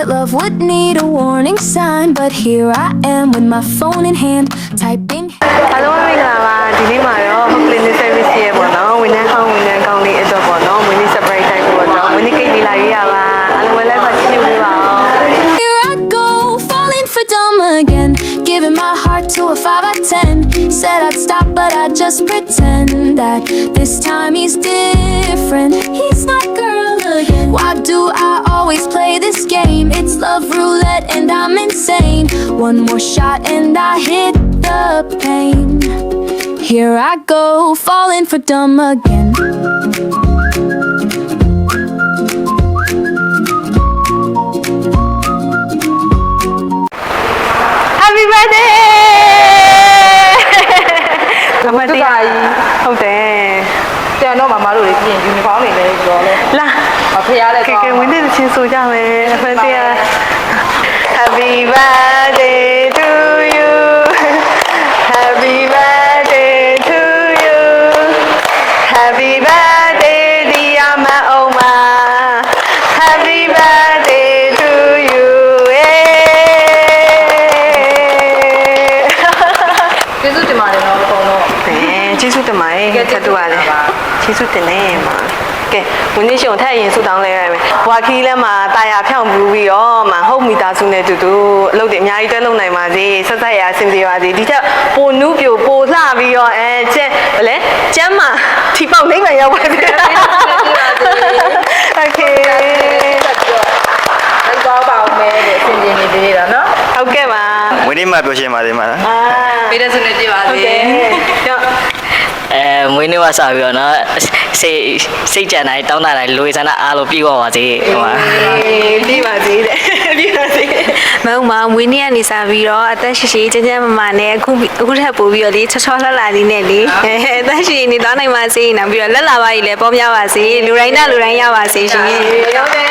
that love would need a warning sign, but here I am with my phone in hand, typing. အားလုံးပဲမင်္ဂလာပါဒီနေ့မှာတော့ home cleaning service ရဲ့ပေါ့နော်ဝန်ထမ်းဟောင်းဝန်ထမ်းကောင်းလေးအတွက်ပေါ့နော်မွေးနေ့ surprise တိုင်းပေါ့နော်မွေးနေ့ကိတ်လေးလာရေးရပါအားလုံးပဲလိုက်ပါကြည့်နေပေးပါအောင် Here I go, falling for dumb again. Giving my heart to a 5 out of 10. Said I'd stop, but I just pretend that this time he's different. He's not girl again. Why do I always play this game? It's love roulette, and I'm insane. One more shot, and I hit the pain. Here I go, falling for dumb again. Happy birthday အမတရားဟုတ်တယ်တန်တော့မမတို့တွေပြင်ယူနီဖောင်းတွေလည်းပြောလဲလာအဖေရလည်းကဲကဲဝင်း နေချင်းဆိုကြမယ်အမတရား Happy birthday to you Happy birthday to you Happy birthday dear ma oma Happy birthday to you ကျေးဇူးတင်ပါတယ်နော်အကုန်လုံးအဲကျေးဇူးတင်ပါတယ်ကဲထပ်တူရတယ်ကျေးဇူးတင်နေမှာကဲ ဝင်းရှင်ထက်ရင်ဆူတောင်းလဲရမယ်။ဘွာခီးလဲမှာတာယာဖြောင့်ပြူပြီးတော့မှဟုတ်မိသားစုနဲ့တူတူအလုပ်တွေအများကြီးတွဲလုပ်နိုင်ပါစေဆက်ဆက်ရအဆင်ပြေပါစေဒီထက်ပိုနုပြိုပိုလှပြီးတော့အဲချက်ဘယ်လဲကျမ်းမာထီပေါက်နိုင်မှရောက်ပါစေ Okay ဆက်ပြီးတော့ဆက်သွားပါဦးမယ်တဲ့အဆင်ပြေနေသေးတာနော်ဟုတ်ကဲ့ပါဝင်းနေမှာပြောရှင်ပါသေးမှာလား ပေးတဲ့ဆုနဲ့ကြည့်ပါစေ ဟုတ်ကဲ့ အဲမွေးနေ့ကစပြီးတော့နော်စိတ်စိတ်ကြံတိုင်းတောင်းတတိုင်းလူဝေဆန္ဒအားလုံးပြည့်ဝပါစေဟိုပါပြည့်ပါစေတဲ့ပြည့်ပါစေမဟုတ်ပါမွေးနေ့ကနေစပြီးတော့အသက်ရှိရှိကျန်းကျန်းမာမာနဲ့အခုအခုထပ်ပို့ပြီးတော့လေချောချောလှလှလေးနဲ့လေအသက်ရှိနေသွားနိုင်ပါစေနောက်ပြီးတော့လက်လာပါကြီးလည်းပေါင်းများပါစေလူတိုင်းနဲ့လူတိုင်းရပါစေရှင်ဟုတ်ကဲ့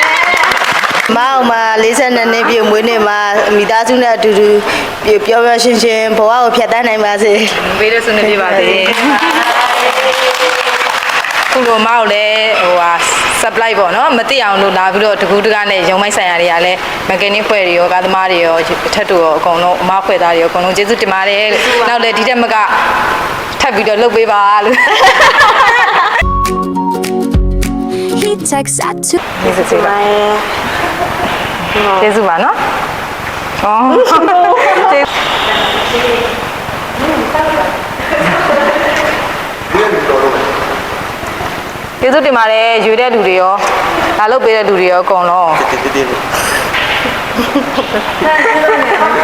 မအောင်မ52နှစ်ပြည့်မွေးနေ့မှာမိသားစုနဲ့အတူတူပျော်ပျော်ရွှင်ရွှင်ဘဝကိုဖြတ်သန်းနိုင်ပါစေ။ဘေးရဆုနေပြပါစေ။ ခုလိုမောက်လည်းဟိုဟာ supply ပေါ့နော်မသိအောင်လို့လာပြီးတော့တကူးတကားနဲ့ရုံမိုက်ဆိုင်ရာတွေကလည်း mechanic ဖွဲ့တွေရောကားသမားတွေရောအထက်တို့ရောအကုန်လုံးအမဖွဲ့သားတွေရောအကုန်လုံးကျေးဇူးတင်ပါတယ်လို့နောက်လည်းဒီတက်မကထပ်ပြီးတော့လုပ်ပေးပါလို့ He texts at 2. ကျေးဇူးတင်ပါကျေးဇူးပါနော်ဟော ကျေးကျေးဇူးတင်ပါတယ်ရွေတဲ့လူတွေရောလာလုပ်ပေးတဲ့လူတွေရောအကုန်လုံးတိတိတိ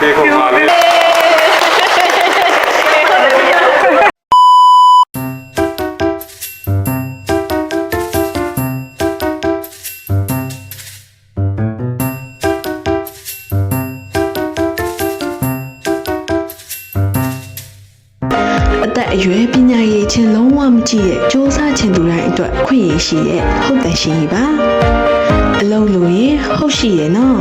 ဒီခုမှာလေအသ အရွယ်ပညာရေးချင်းလုံးဝမကြည့်ရဲ့စ조사ချင်သူတိုင်းအတွက်ခွင့်ရရှိရဲ့ဟုတ်တယ်ရှင်ကြီးပါအလုံးလို့ရင်ဟုတ်ရှိရဲ့နော်